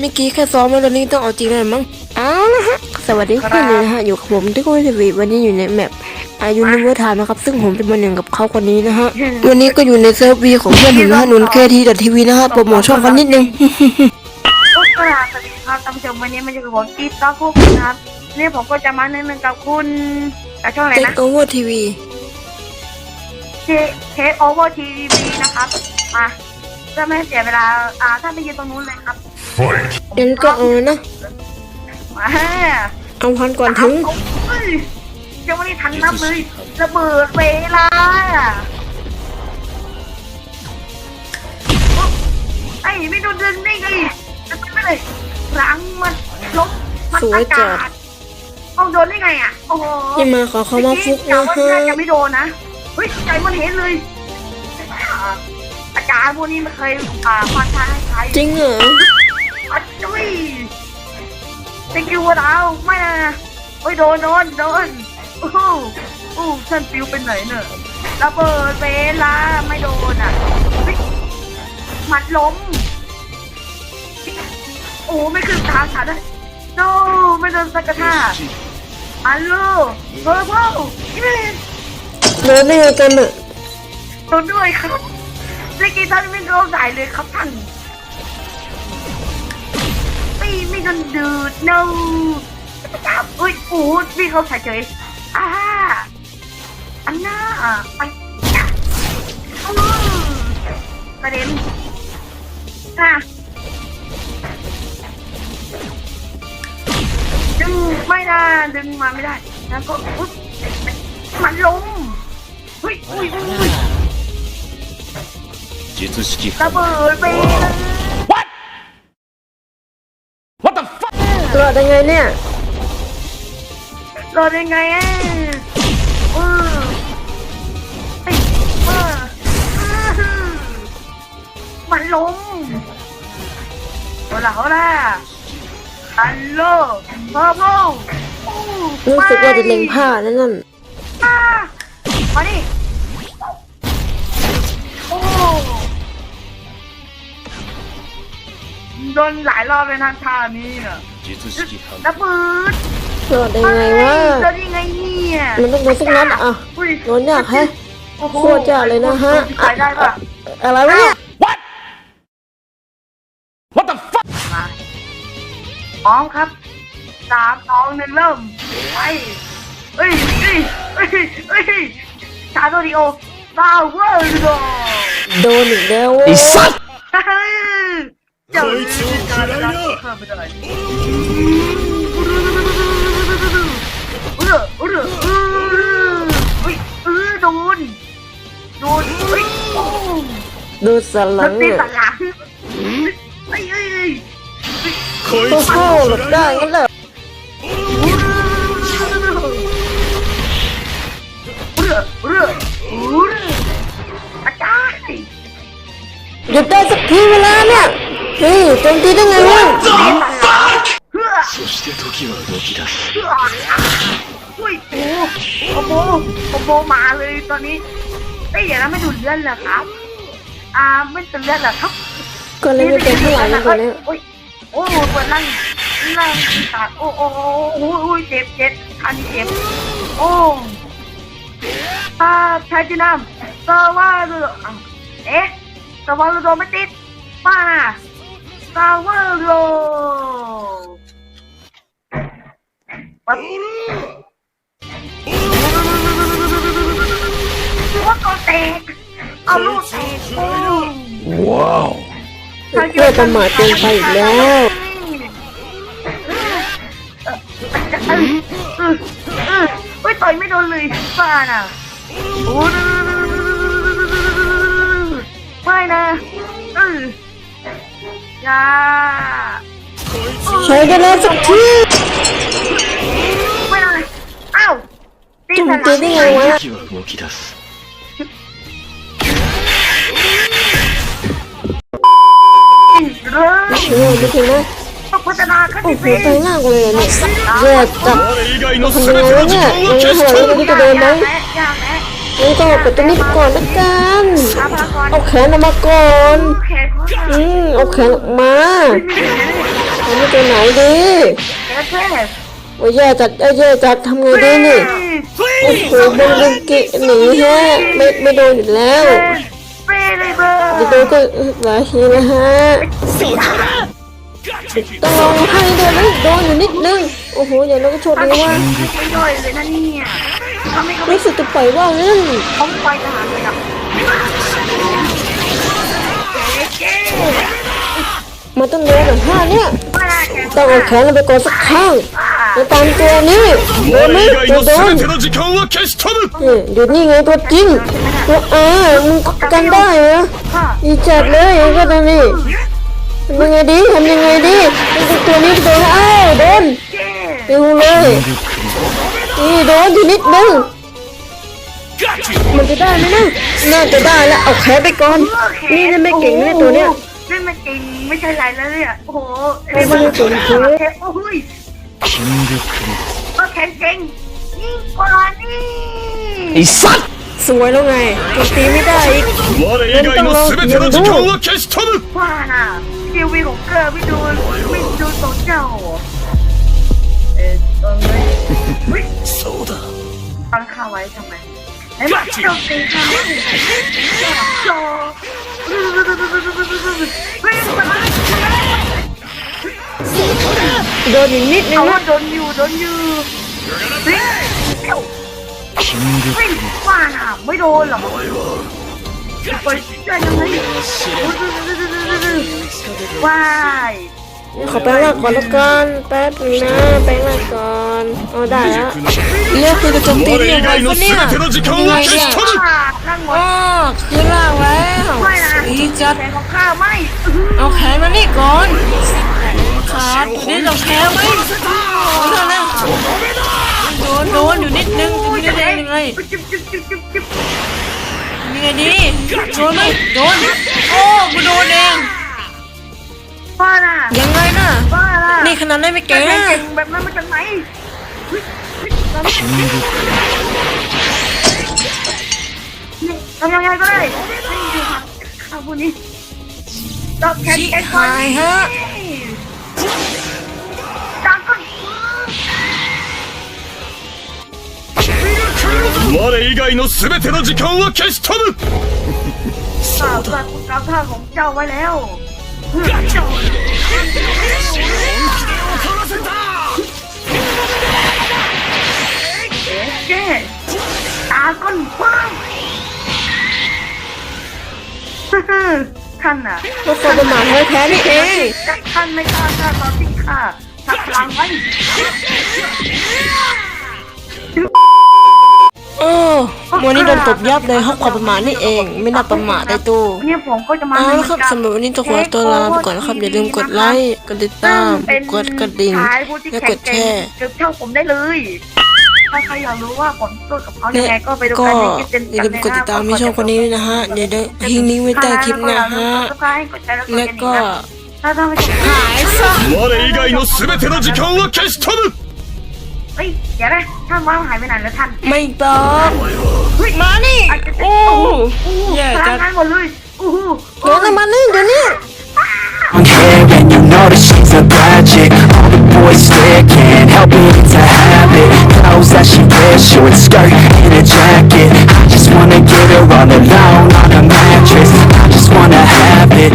เมื่อกี้แค่ซ้อมแล้วตอนนี้ต้องเอาจริงแล้วมั้งเอาละฮะ สวัสดีทุกคนเลยนะฮะ อยู่กับผมที่คุณทีวีวันนี้อยู่ในแมปอายุนิเวอร์ทามนะครับ ซึ่งผมเป็นมาหนึ่งกับเขาคนนี้นะฮะ วันนี้ก็อยู่ในเซิร์ฟวีของเพื่อนผมนะฮะนุนเคทีดัทีวีนะฮะโปรโมทช่องกันนิดนึงก็กราบสวัสดีครับท่านผู้ชมวันนี้มันอยู่กับผมกิ๊บต๊อกคุกนะครับนี่ผมก็จะมาแนะนำกับคุณจากช่องอะไรเต็กนะโอเวอร์ทีวีเทเทโอเวอร์ทีวีนะครับมาจะไม่ให้เสียเวลาอ่าท่านไปยืนตรงนู้นเลยครับ งั้นก็เอาเลยนะ มาเอาพันก่อนถึงเฮ้ยยังไม่ได้ทันนับเลย ระเบิดเวลาไอ้ไม่โดนดึงได้ไงจะไปไม่เลยหลังมันลบมันอากาศเอาโดนได้ไงอะ โอ้โหนี่มาขอเขามาฟุกแต่นะว่าฮะน่าจะไม่โดนนะ เฮ้ยใจมันเห็นเลยอ่าอาจารย์พวกนี้มันเคยอ่าฟันทางให้ใคร จริงเหรอ อัดจุ้ยตะกิ้วดาวไม่นะเฮ้ยโดนโดนโดนโอ้โหโอ้ฉันฟิวเป็นไหนเนอะระเบิดเวลาไม่โดนอะเฮ้ยหมัดล้มโอ้ไม่ขึ้นทางฉันเลยโนไม่โดนสักกระท่าอัลโหลเบอร์เบลยี่เดินได้ไงกันอะโดนด้วยครับเมื่อกี้ท่านไม่โดนใส่เลยครับท่าน Thunder, no! Ui, ủa, vì không phải trời. À, anh à, anh. Ừ. Và đến. À Đừng bay ra, đừng mà mới ra. Nó có, út. Mặt lùm Ui, ui, ui 術式ハンマー อดได้ไงเนี่ยรอดยังไงอะเออเฮ้ยเออเออมันล้มเอาละเอาละฮัลโหลพอพอรู้สึกว่าจะเล็งผ้านั่นนั่นอ่ามาดิ โดนหลายรอบเลยนะท่านี้น่ะ 术式反 ระเบิด รอดได้ไงวะ โดนยังไงเนี่ย มันต้องโดนสักนัดอ่ะ อุ้ย โดนยากแฮะ โอ้โห โคตรยากเลยนะฮะ ขายได้ปะ อะไรวะเนี่ย What What the fuck มาพร้อมครับสามสองหนึ่งเริ่มไปเฮ้ยเฮ้ยเฮ้ยเฮ้ยชาโดดิโอซาวเวอร์โด โดนอีกแล้ว ไอ้สัตว์ เจ้าลืมการรักข้าไม่ได้เออเออเออเฮ้ยเออโดนโดนเฮ้ยดูสลังตีสลังเฮ้ยเฮ้ยโอ้โหหลบได้งั้นเลยเรือเรือเรืออาจารย์หยุดได้สักทีเวลาเนี่ย เฮ้ยโจมตีได้ไงวะ เพื่อ そして時は動き出す เพื่ออุ้ยโอ้โหโอ้โหมาเลยตอนนี้เอ้ยเดี๋ยวนะไม่ดูเลื่อนเหรอครับ อ่าไม่ดูเลื่อนเหรอครับ ก็เลยไม่เป็นเท่าไหร่นะตอนเนี้ย โอ้ยโอ้โหเปิดนั่งนั่งตัดโอ้โอ้โอ้โอ้โอ้ยเจ็บเจ็บอันนี้เจ็บโอ้อ่าชายจีนามสวัสดีอ่ะเอ๊ะสวัสดีโดไม่ติดป้าน่ะ สวัสดีปั๊บว่าตัวแตกเอาลูกแตกโอ้ว้าวเพื่อจะหมาเกินไปอีกแล้วเออเออเออเฮ้ยต่อยไม่โดนเลยป้าน่ะโอ้ไม่นะเออ อย่า ใช้ได้แล้วสักที ไม่นะอ้าวตี โจม สลั ตีได้ไงวะ 時は動き出す เริ่ม เออไม่ถึงนะ ต้องพัฒนาขั้น โอ้ ที่ โห สี่ ไปล่างกูเลยเหรอเนี่ยแย่จัด 我以外の ทำ 全 ยังไง て วะ の時 เนี่ย 間を ยัง 消 ไม่ し เท่าไหร่ 去 แล้ว る นี่จะโดนไหม ยากแล้ว งั้ ้ นี่ก็กดตัวนี้ไปก่อนละกันเอาแขนออกมาก่อนอืมเอาแขนออกมาไม่ได้ทำให้ตัวไหนดีแค่แค่ว่าแย่จัดแย่จัดทำไงดีนี่โอ้โหบังบังกิหนีฮะไม่ไม่โดนอยู่แล้วจะโดนก็หลายทีนะฮะต้องลองให้โดนนะโดนอยู่นิดนึงโอ้โหอย่างนั้นก็ชดีไม่ว่าใช่ย่อยเลยนะเนี่ย รู้สึกจะปล่อยว่าเรื่องเขาไปทหารเลยครับมานต้องเลี้ยหน่อยห้าเนี่ยต้องเอาแขนไปกดสักข้างจะตามตัวนี้โดนไหมโดนอยู่นี่ไงตัวจริงตัวเออมึงกันได้เหรออีจัดเลยก็ตอนนี้มึงไงดีทำยังไงดีตัวนี้โดนอ้าโดนดูเลย นี่โดนอยู่นิดนึงมันจะได้ไหมนะน่าจะได้แล้วเอาแค่ไปก่อน นี่นั่ไม่เก่งเลยตัวเนี้ยนี่มันจริงไม่ใช่ไรแล้วเนี่ยโอ้โหไอ้มันจริงเลยโอ้ยก็แข็งเก่งยิ่งกว่านี่ไอ้สัตว์สวยแล้วไงตีไม่ได้อีกนั่นต้องลงยิงดูว่าน่ะเดวีของเกอร์ไม่โดนไม่โดนตัวเจ้า そうだ ตั้งค่าไว้ทำไมไอ้บ้าเจ้าตีค่ะโจเฮ้ยมัน โดนอีกนิดนึ เอา ง ว่า นะ โดนอยู่โดนอยู่เฮ้ย 筋 เฮ้ยว่าน่ะไม่โดนหรอกไปช่วยยังไงว้าย ขอไปหลงก่างก่อนแล้ะกันแป๊บนึงนะแปลงร่างก่อนโอ้ได้แล้วเลือกคือจะโจมตีได้ยังไงวะเนี่ยยังไงเนี่ยนั่งหมดอ๋อคือล่างแล้วสีจัดของข้าไม่เอาแขนมานี่ก่อนขาดนี่เราแพ้ไหมโดนแล้วโดนโดนอยู่นิดนึงจะไม่ได้ยังไงยังไงดีโดนไหมโดนโอ้กูโดนเอง ว่าน่ะ ยังไงน่ะ ว่าน่ะ นี่ขนาดได้ไม่ แก เก่ง เก่ นะ งแบบนั้นมาจากไหนทำยังไงก็ได้ไม่ดูครับข้าวพวกนี้ตอบแทนแกก่อน หายฮะ ดังก่อน 我以外の全ての時間は消し飛ぶ ข้าวกับกับข้าวของเจ้าไว้แล้ว เจ้ตาก้นคว้างท่านน่ะก็คนประมาทแท้นี่เองท่านไม่กล้าฆ่าตอนที่ข้าทักพลังไว้ วันนี้โดนตบยับเลยเพราะความประมาทนี่เอง ไม่น่าประมาทได้ตู้ เนี่ยผมก็จะมา เอาละครับสำหรับวันนี้ต้องขอตัวลาไปก่อนนะครับ อย่าลืมกดไลค์กดติดตาม กดกระดิ่ง ชายผู้ที่ และ แข็ ก ง ด แก แช ร่ง ร์ เกือบเท่าผมได้เลย ถ้าใครอยากรู้ว่าผมสู้กับเขายังไงก็ไปดู ก็ กันในคลิปเต็ม อย่าลืมกดติดตามในช่องคนนี้ด้วยนะฮะ เดี๋ยวได้ทิ้งลิงก์ไว้ใต้คลิปนะฮะ แล้วก็ ถ้าทำให้ผม หายซะ 我以外の全ての時間は消し飛ぶ เฮ้ยเดี๋ยวนะท่านว่าหายไปไหนแล้วท่านไม่ต้องเฮ้ยมานี่อาจจะโอ้โหแย่พลัจังดงานหมดเลยโอ้โหโดนน้ำมันนึ่งเดี๋ยวนี้ I'm here and you know that she's a project All the boys stare, can't help it, it's a habit Clothes that she wears, short skirt and a jacket I just wanna get her all alone on a mattress I just wanna have it,